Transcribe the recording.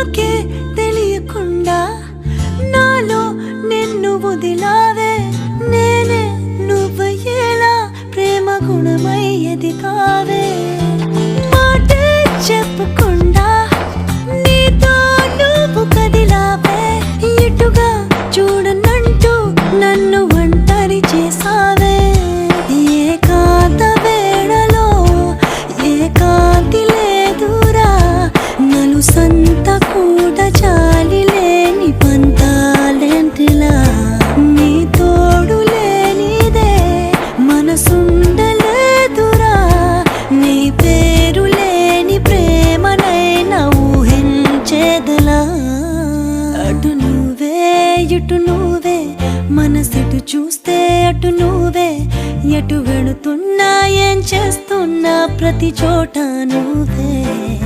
నాకే తెలియకుండా నాలో నిన్ను వదిలావే. నేనే నువ్వయ్యేలా ప్రేమ గుణమయ్యది కావే. మాటే చెప్పకుండా నీతో నువ్వు కదిలావే. ఇటుగా చూడ నలు సంత కూడా చాలి లేని పంతాలెంటిలా? నీ తోడు లేనిదే మనసుండలేదురా. నీ పేరు లేని ప్రేమనైనా ఊహించేదలా? అటు నువ్వే ఇటు నువ్వే మనసెటు చూస్తే అటు నువ్వే. ఎటు వెళుతున్నా ఏం చేస్తున్నా ప్రతి చోట నువ్వే.